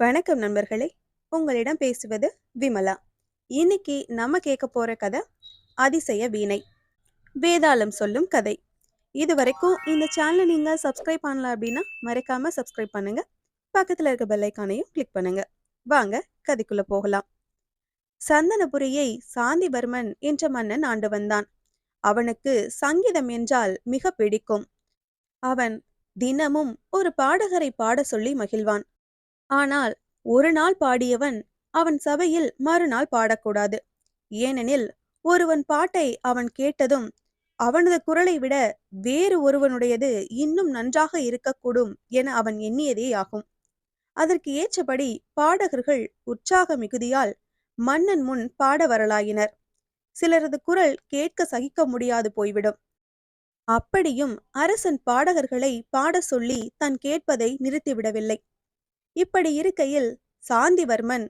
வணக்கம் நண்பர்களே. உங்களிடம் பேசுவது விமலா. இன்னைக்கு நம்ம கேட்க போற கதை அதிசய வீணை. வேதாளம் சொல்லும் கதை. இது வரைக்கும் இந்த சேனலை நீங்க சப்ஸ்கிரைப் பண்ணல அப்படின்னா மறக்காம சப்ஸ்கிரைப் பண்ணுங்க. பக்கத்துல இருக்க பெல்லைக்கானையும் கிளிக் பண்ணுங்க. வாங்க கதைக்குள்ள போகலாம். சந்தனபுரியை சாந்திவர்மன் என்ற மன்னன் ஆண்டு வந்தான். அவனுக்கு சங்கீதம் என்றால் மிக பிடிக்கும். அவன் தினமும் ஒரு பாடகரை பாட சொல்லி மகிழ்வான். ஆனால் ஒரு நாள் பாடியவன் அவன் சபையில் மறுநாள் பாடக்கூடாது. ஏனெனில் ஒருவன் பாட்டை அவன் கேட்டதும் அவனது குரலை விட வேறு ஒருவனுடையது இன்னும் நன்றாக இருக்கக்கூடும் என அவன் எண்ணியதே ஆகும். அதற்கு ஏற்றபடி பாடகர்கள் உற்சாக மிகுதியால் மன்னன் முன் பாட வரலாயினர். சிலரது குரல் கேட்க சகிக்க முடியாது போய்விடும். அப்படியும் அரசன் பாடகர்களை பாட சொல்லி தன் கேட்பதை நிறுத்திவிடவில்லை. இப்படி இருக்கையில் சாந்திவர்மன்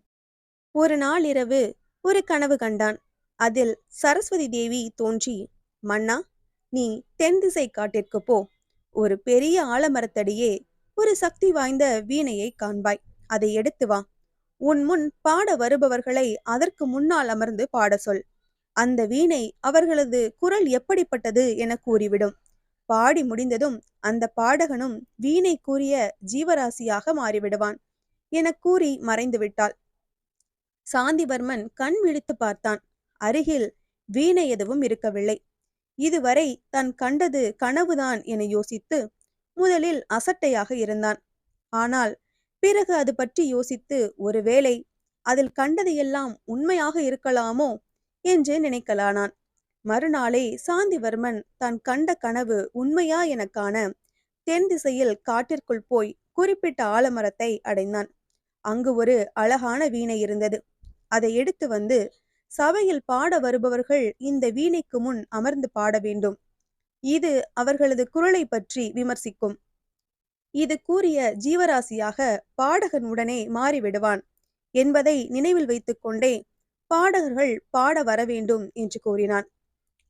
ஒரு நாள் இரவு ஒரு கனவு கண்டான். அதில் சரஸ்வதி தேவி தோன்றி மன்னா நீ தென் திசை காட்டிற்கு போ. ஒரு பெரிய ஆலமரத்தடியே ஒரு சக்தி வாய்ந்த வீணையை காண்பாய். அதை எடுத்து வா. உன் முன் பாட வருபவர்களை அதற்கு முன்னால் அமர்ந்து பாட சொல். அந்த வீணை அவர்களது குரல் எப்படிப்பட்டது என கூறிவிடும். பாடி முடிந்ததும் அந்த பாடகனும் வீணை கூறிய ஜீவராசியாக மாறிவிடுவான் என கூறி மறைந்து விட்டாள் சாந்திவர்மன் கண் விழித்து பார்த்தான். அருகில் வீணை எதுவும் இருக்கவில்லை. இதுவரை தான் கண்டது கனவுதான் என யோசித்து முதலில் அசட்டையாக இருந்தான். ஆனால் பிறகு அது பற்றி யோசித்து ஒருவேளை அதில் கண்டதையெல்லாம் உண்மையாக இருக்கலாமோ என்று நினைக்கலானான். மறுநாளே சாந்திவர்மன் தான் கண்ட கனவு உண்மையா என காண தென் திசையில் காட்டிற்குள் போய் குறிப்பிட்ட ஆலமரத்தை அடைந்தான். அங்கு ஒரு அழகான வீணை இருந்தது. அதை எடுத்து வந்து சபையில் பாட வருபவர்கள் இந்த வீணைக்கு முன் அமர்ந்து பாட வேண்டும். இது அவர்களது குரலை பற்றி விமர்சிக்கும். இது கூறிய ஜீவராசியாக பாடகன் உடனே மாறிவிடுவான் என்பதை நினைவில் வைத்துக்கொண்டே பாடகர்கள் பாட வர வேண்டும் என்று கூறினான்.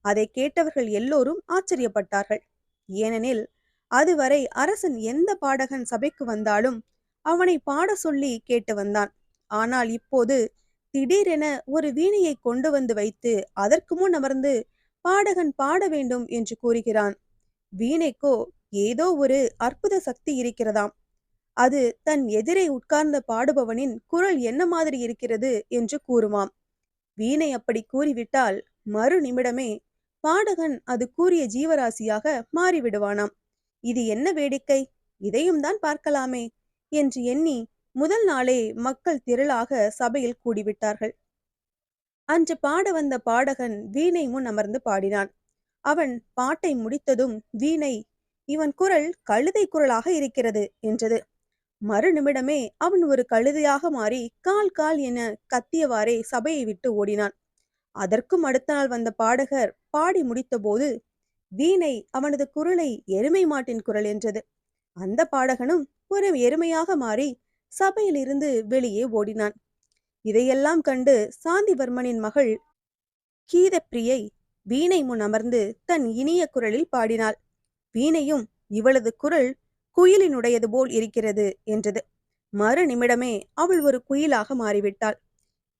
அதை கேட்டவர்கள் எல்லோரும் ஆச்சரியப்பட்டார்கள். ஏனெனில் அதுவரை அரசன் எந்த பாடகன் சபைக்கு வந்தாலும் அவனை பாட சொல்லி கேட்டு வந்தான். ஆனால் இப்போது திடீரென ஒரு வீணையை கொண்டு வந்து வைத்து அதற்கு முன் அமர்ந்து பாடகன் பாட வேண்டும் என்று கூறுகிறான். வீணைக்கோ ஏதோ ஒரு அற்புத சக்தி இருக்கிறதாம். அது தன் எதிரே உட்கார்ந்த பாடுபவனின் குரல் என்ன மாதிரி இருக்கிறது என்று கூறுமாம். வீணை அப்படி கூறிவிட்டால் மறு நிமிடமே பாடகன் அது கூறிய ஜீவராசியாக மாறிவிடுவானாம். இது என்ன வேடிக்கை? இதையும் தான் பார்க்கலாமே என்று எண்ணி முதல் நாளே மக்கள் திரளாக சபையில் கூடிவிட்டார்கள். அன்று பாட வந்த பாடகன் வீணை முன் அமர்ந்து பாடினான். அவன் பாட்டை முடித்ததும் வீணை இவன் குரல் கழுதை குரலாக இருக்கிறது என்றது. மறு நிமிடமே அவன் ஒரு கழுதையாக மாறி கால் கால் என கத்தியவாறே சபையை விட்டு ஓடினான். அதற்கும் அடுத்த நாள் வந்த பாடகர் பாடி முடித்தபோது வீணை அவனது குரலை எருமை மாட்டின் குரல் என்றது. அந்த பாடகனும் ஒரு எருமையாக மாறி சபையிலிருந்து வெளியே ஓடினான். இதையெல்லாம் கண்டு சாந்திவர்மனின் மகள் கீதப்பிரியை வீணை முன் அமர்ந்து தன் இனிய குரலில் பாடினாள். வீணையும் இவளது குரல் குயிலினுடையது போல் இருக்கிறது என்றது. மறு நிமிடமே அவள் ஒரு குயிலாக மாறிவிட்டாள்.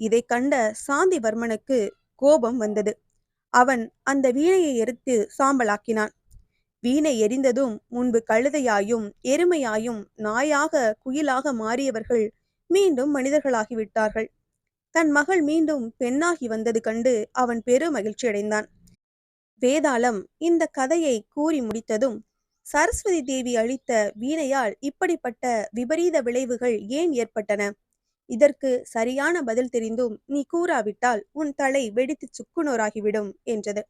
இதை கண்ட சாந்திவர்மனுக்கு கோபம் வந்தது. அவன் அந்த வீணையை எரித்து சாம்பலாக்கினான். வீணை எரிந்ததும் முன்பு கழுதையாயும் எருமையாயும் நாயாக குயிலாக மாறியவர்கள் மீண்டும் மனிதர்களாகிவிட்டார்கள். தன் மகள் மீண்டும் பெண்ணாகி வந்தது கண்டு அவன் பெரு மகிழ்ச்சி அடைந்தான் வேதாளம் இந்த கதையை கூறி முடித்ததும் சரஸ்வதி தேவி அளித்த வீணையால் இப்படிப்பட்ட விபரீத விளைவுகள் ஏன் ஏற்பட்டன? இதற்கு சரியான பதில் தெரிந்தும் நீ கூறாவிட்டால் உன் தலை வெடித்து சுக்குனோராகிவிடும் என்றது.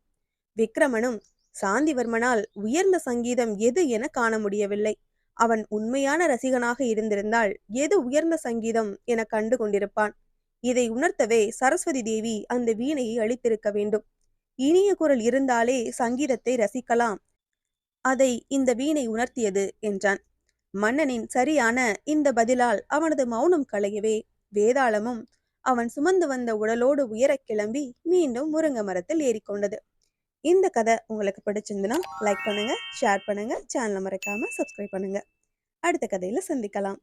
விக்ரமனும் சாந்திவர்மனால் உயர்ந்த சங்கீதம் எது என காண முடியவில்லை. அவன் உண்மையான ரசிகனாக இருந்திருந்தால் எது உயர்ந்த சங்கீதம் என கண்டு கொண்டிருப்பான். இதை உணர்த்தவே சரஸ்வதி தேவி அந்த வீணையை அளித்திருக்க வேண்டும். இனிய குரல் இருந்தாலே சங்கீதத்தை ரசிக்கலாம். அதை இந்த வீணை உணர்த்தியது என்றான். மன்னனின் சரியான இந்த பதிலால் அவனது மௌனம் களையவே. வேதாளமும் அவன் சுமந்து வந்த உடலோடு உயரக் கிளம்பி மீண்டும் முருங்க மரத்தில் ஏறிக்கொண்டது. இந்த கதை உங்களுக்கு பிடிச்சிருந்துன்னா லைக் பண்ணுங்க ஷேர் பண்ணுங்க சேனலை மறக்காம சப்ஸ்கிரைப் பண்ணுங்க. அடுத்த கதையில சந்திக்கலாம்.